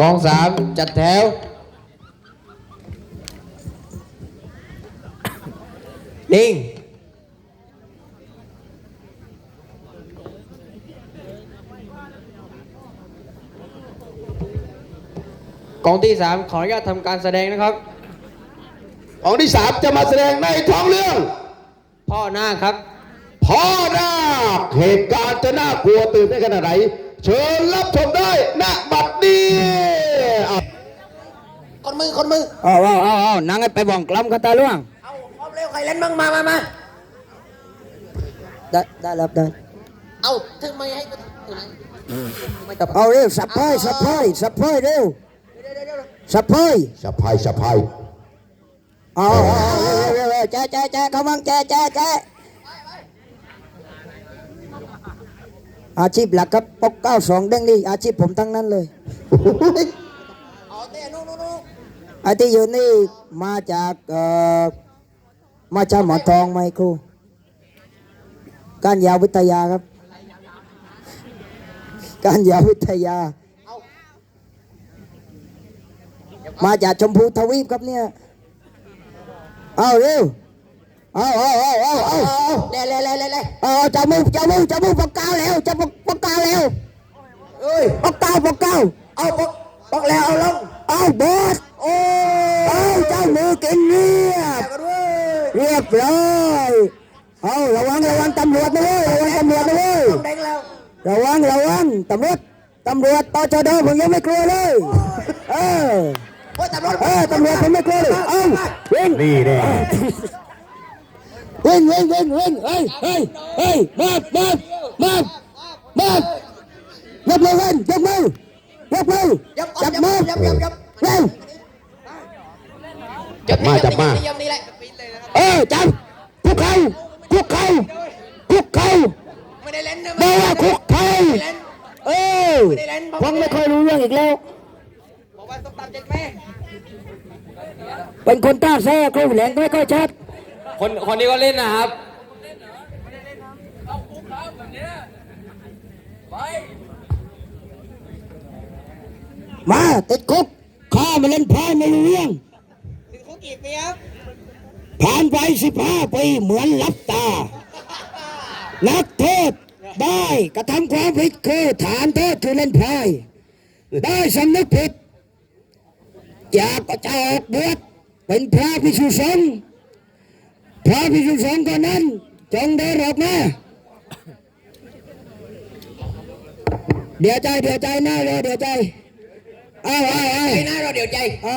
กองสามจัดแถว นิ่ง กองที่สามขออนุญาตทำการแสดงนะครับของที่สามจะมาแสดงในท้องเรื่อง พ่อหน้าคครับ พ่อนาคเหตุการณ์จะน่ากลัวตื่นเต้นขนาดไหน เชิญรับชมได้ณบัดนี้อะคน มือคนมือเอาเอาเอาเอานั่งให้ไปบ่องกล้ำกันตาล่วงเอาพร้อมเร็วใครเล่นบ้างมามามาได้ได้รับได้เอาถึงไม่ให้กูถึงไหนไม่ต้องเอาเร็วสับไพ่สับไพ่สับไพ่เร็วเดี๋ยวเดี๋ยวเดี๋ยวสับไพ่สะพายสะพายเอาเอาเอาเร็วเร็วเร็วแจ๊ะแจ๊ะแจ๊ะเขามั่งแจ๊ะแจ๊ะแจ๊ะอาชีพหลักครับปกเก้าสองเด้งนี่อาชีพผมทั้งนั้นเลยเอาเต้นู่นนู่นนู่น ไอ้ที่อยู่นี่มาจากเอ่อมาจากหมอทองไหมครูการยาววิทยาครับ การยาววิทยา มาจากชมพูทวีปครับเนี่ยเอาเร็วเอาเอาเอาเอาเอาเร็วเร็วเร็วเร็วเร็วเอาจับมือจับมือจับมือปากกาแล้วจับปากปากกาแล้วเอ้ยปากกาปากกาเอาปกปกแล้วเอาลงเอาบอส นเรียบกันด้วยเรียบร้อยเอาระวังระวังตำรวจนะเว้ยระวังตำรวจนะเว้ยต้องแดงแล้วระวังระวังตำรวจตำรวจตชดผมยังไม่กลัวเลยเออโอ้ยตำรวจเออตำรวจผมไม่กลัวเลยเอาวิ่งนี่แน่วิ่งวิ่งวิ่งวิ่งเฮ้ยเฮ้ยเฮ้ยมาบมาบมาบมาบยกมือขึ้นยกมือยกมือยับจับมือยับยับยับเร็ว จับมาจับมายับนี่แหละเออจับคุกเข่าคุกเข่าคุกเข่าไม่ได้เล่นนะบอกว่าคุกเข่าไม่ได้เล่นเออไม่ได้เล่นฟังไม่ค่อยรู้เรื่องอีกแล้วบอกว่าต้องตามใจแม่เป็นคนต้าแซ่ครูแหลงไม่ค่อยชัดคนคนนี้ก็เล่นนะครับมาติดคุกข้ามาเล่นพายไม่รู้เรื่อง ถึงคุกกี่ปีครับผ่านไปสิบห้าปีเหมือนลับตา นักโทษได้กระทำความผิดคือฐานโทษคือเล่นพายได้สำนึกผิดอยากจะออกบวชเป็นพระพิสุสงฆ์พระพิสุสงฆ์คนนั้น จงได้รับมาเดี๋ยวใจเดี๋ยวใจหน้าเลยเดี๋ยวใจเอาเอาเอาไอ้หน้าเราเดี๋ยวใจเอา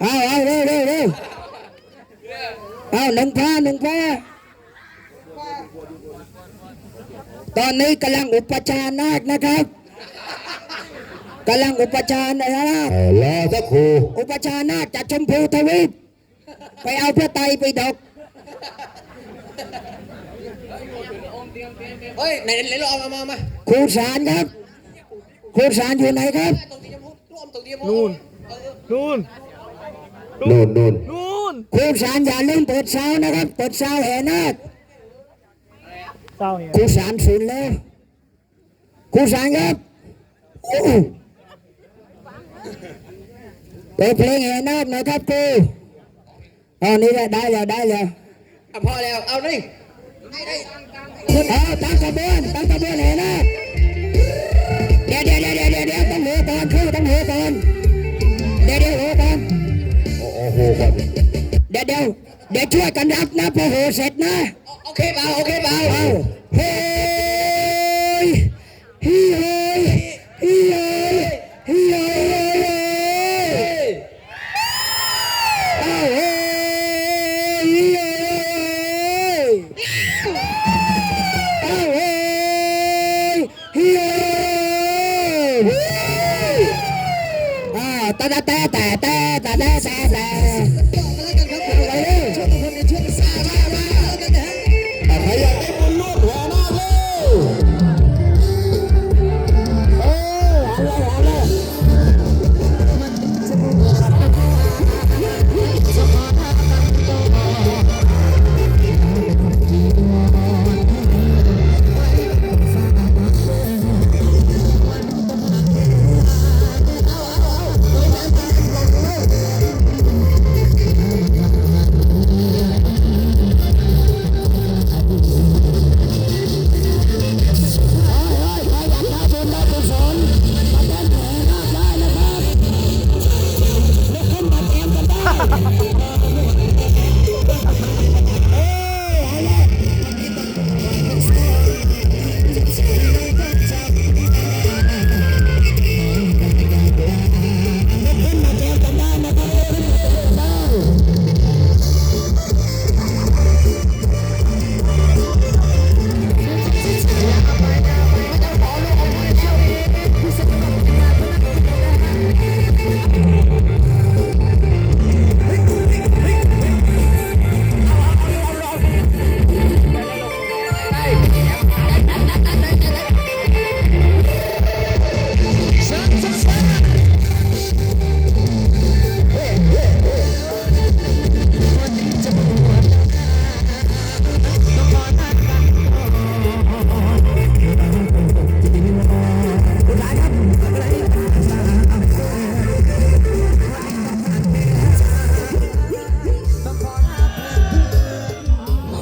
เอาเอาเร็วเร็วเร็วเอาหนึ่งผ้าหนึ่งผ้าตอนนี้กำลังอุปชฌาย์นาคนะครับกำลังอุปชฌาย์นะครับเออรอสักครู่อุปชฌาย์นาคจากชมพูทวีปไปเอาพระไตรไปดกเฮ้ยไหนไหนเราเอามามามาครูสารครับครูสารอยู่ไหนครับตรงที่ นู่นนู่นนู่นครูสารอย่าลืมเปิดเช้านะครับ เปิดเช้าแห่นาคครูสารศูนย์แล้วครูสารครับอู้เปิดเพลงแห่นาคหน่อยครับครูอ๋อนี่แหละได้แล้วได้แล้วอะพอแล้วเอานี่ให้ได้เอาตั้งขบวนตั้งขบวนแห่นาคเดี๋ยวเดี๋ยวเดี๋ยวเดี๋ยวเดี๋ยวต้องหัวก่อนครูต้องหัวก่อนเดี๋ยวเดี๋ยวหัวก่อนโอ้โหก่อน เดี๋ยวเดี๋ยวเดี๋ยวช่วยกันรับนะพอโหเสร็จนะ โอเคเปล่าโอเคเปล่าเอาเฮ้ยเฮ้ยเฮ้ยเฮ้ยเอาเฮ้ยเอาเฮ้ยเฮ้ยเแต่แต่แต่แต่แต่แต่แ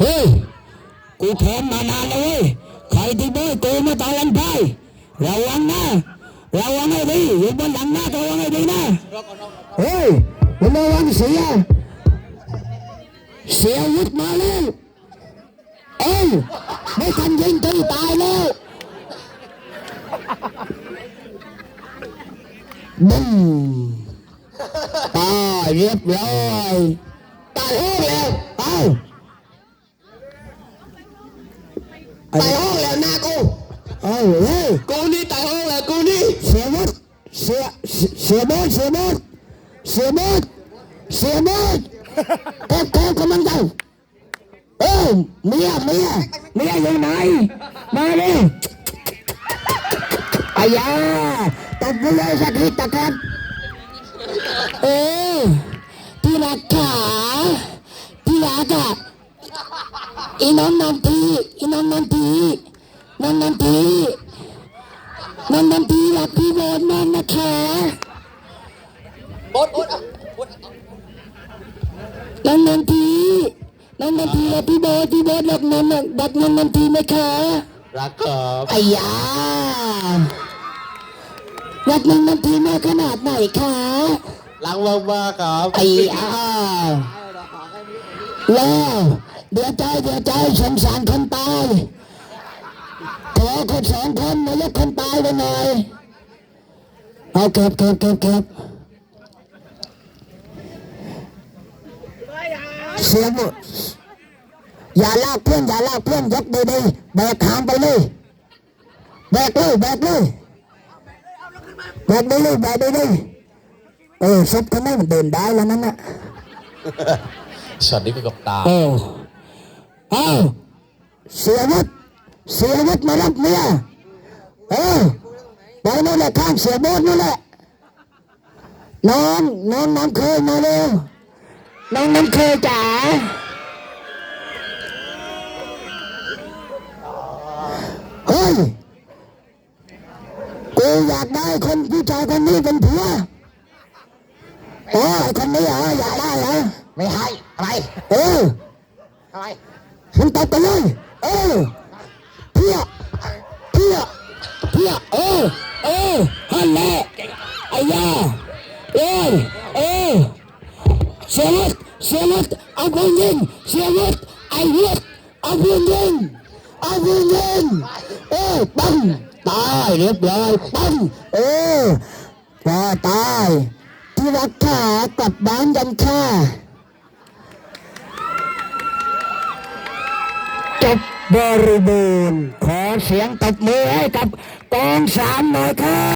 เฮ้ยกูแค้นมานานแล้วเว้ยใครที่บ้ยกูมาตอนลันไพ่ระวังนะระวังให้ดีอยู่บนหลังหน้าระวังให้ดีนะเฮ้ยมันระวังเสียเสียวุธมาแล้วเอ้ยไม่ทันยิงตีตายแล้วบึ้มตายเรียบร้อยตายห้องแล้วเอ้ยห้องแล้วเอ้า Tài hôn là na cô. Ờ, ừ, ừ Cô ni tài hôn là cô ni Xe mất Xe Xe mất Xe mất Xe mất Xe mất Cô cô cô mang tàu Ô Mia Mia Mia dừng lại Mà đi. Ây da Tao vui sakit takkan Eh Tidak kah Tidak ada Inom nanti ทีตะกันเออที่รักขาที่รักอะอีน้องนันทีอีน้องนันทีน้องนันทีนันนันทีรักพี่โบนมากนะคะโอ๊ตโอ๊ตเอาโอ๊ตนันนันทีนันนันทีรักพี่โบนพี่โบนรักนันนันรักนันนันทีไหมคะรักครับไอ้ยารักนันนันทีมากขนาดไหนคะรักมากๆครับไอ้ยาแล้วเดี๋ยวใจเดี๋ยวใจสงสารคนตาย ขอคนสองคนมายกคนตายไปหน่อย เอาเก็บเก็บเก็บเก็บเสียหมดอย่าลากเพื่อนอย่าลากเพื่อนยกดีๆแบกหามไปเลยแบกเลยแบกเลยแบกได้เลยแบกได้เลยเออศพคนนี้มันเดินได้แล้วนั่นน่ะช็อตนี้คือกับตาเออเอาเสียวุฒ เสียวุฒมารับเมียเออไปนั่นแหละข้างเสียโบดนั่นแหละน้องน้องน้ำเคยมาเร็วน้องน้ำเคยจ๋าเฮ้ยกูอยากได้คนผู้ชายคนนี้เป็นผัวโอ้ยคนนี้เหรออยากได้เหรอไม่ให้อะไรเออทำไมมึงตบกันเลยเออเพี้ยเพี้ยเพี้ยเออเออฮันแหลไอ้ยาเออเออเสียวุฒเสียวุฒเอาปืนยิงเสียวุฒไอ้วุฒเอาปืนยิงเอาปืนยิงเออปังตายเรียบร้อยปังเออพอตายที่รักขากลับบ้านกันค่ะจบบริบูรณ์ขอเสียงตบมือให้กับ กองสามหน่อยครับ